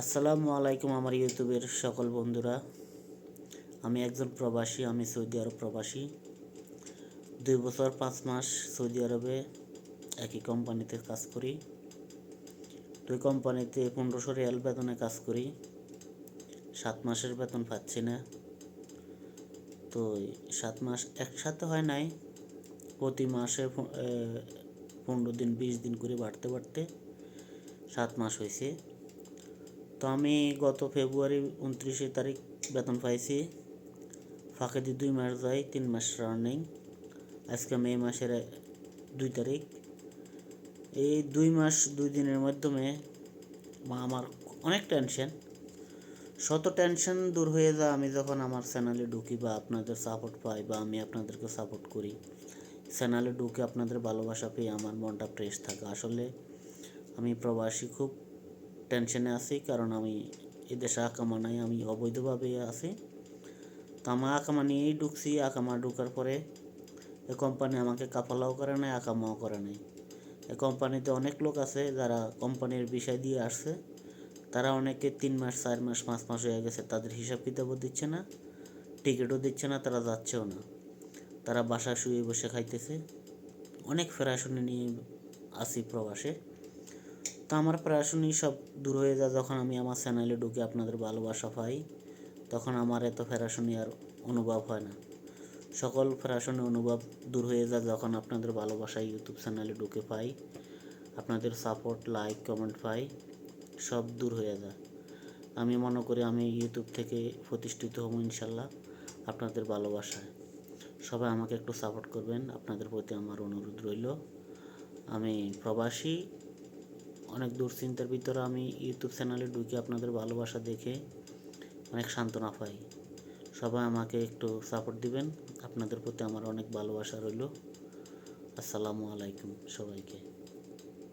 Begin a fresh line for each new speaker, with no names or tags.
আসসালামু আলাইকুম আমার ইউটিউবের সকল বন্ধুরা। আমি একজন প্রবাসী, আমি সৌদি আরব প্রবাসী। দুই বছর পাঁচ মাস সৌদি আরবে একই কোম্পানিতে কাজ করি। দুই কোম্পানিতে পনেরোশো রিয়াল বেতনে কাজ করি। সাত মাসের বেতন পাচ্ছি না। তো সাত মাস একসাথে হয় নাই। প্রতি মাসে পনেরো দিন, বিশ দিন করে বাড়তে বাড়তে সাত মাস হয়েছে। তো আমি গত ফেব্রুয়ারি উনত্রিশে তারিখ বেতন পাইছি। ফাঁকে দিয়ে দুই মাস যায়, তিন মাস রানিং আজকে মে মাসের দুই তারিখ। এই দুই মাস, দুই দিনের মাধ্যমে আমার অনেক টেনশন শত টেনশন দূর হয়ে যায় আমি যখন আমার চ্যানেলে ঢুকি বা আপনাদের সাপোর্ট পাই বা আমি আপনাদেরকে সাপোর্ট করি। চ্যানেলে ঢুকে আপনাদের ভালোবাসা পেয়ে আমার মনটা ফ্রেশ থাকে। আসলে আমি প্রবাসী খুব টেনশনে আছি, কারণ আমি এদেশে আকামা নাই, আমি অবৈধভাবে আছি। তো আমার আকামা নিয়েই ঢুকছি আকামা ঢুকার পরে এ কোম্পানি আমাকে কাফালাও করে নাই আকামাও করে নাই। এ কোম্পানিতে অনেক লোক আছে যারা কোম্পানির বিষয় দিয়ে আসছে। তারা অনেকে তিন মাস, চার মাস, পাঁচ মাস হয়ে গেছে, তাদের হিসাব কিতাবও দিচ্ছে না, টিকিটও দিচ্ছে না, তারা যাচ্ছেও না। তারা বাসা শুয়ে বসে খাইতেছে। অনেক ফেরাশুনি নিয়ে আসি প্রবাসে। আমার প্রায়শনই সব দূর হয়ে যায় যখন আমি আমার চ্যানেলে ঢুকে, আপনাদের ভালোবাসা পাই, তখন আমার এত ফেরাশুনি আর অনুভব হয় না। সকল ফেরাশুনি অনুভব দূর হয়ে যায় যখন আপনাদের ভালোবাসা ইউটিউব চ্যানেলে ঢুকে পাই, আপনাদের সাপোর্ট লাইক কমেন্ট পাই, সব দূর হয়ে যায়। আমি মনে করি আমি ইউটিউব থেকে প্রতিষ্ঠিত হব ইনশাল্লাহ আপনাদের ভালোবাসায়। সবাই আমাকে একটু সাপোর্ট করবেন, আপনাদের প্রতি আমার অনুরোধ রইল। আমি প্রবাসী অনেক দুশ্চিন্তার ভিতরে আমি ইউটিউব চ্যানেলে ঢুকে আপনাদের ভালোবাসা দেখে অনেক সান্ত্বনা পাই। সবাই আমাকে একটু সাপোর্ট দিবেন। আপনাদের প্রতি আমার অনেক ভালোবাসা রইল। আসসালামু আলাইকুম সবাইকে।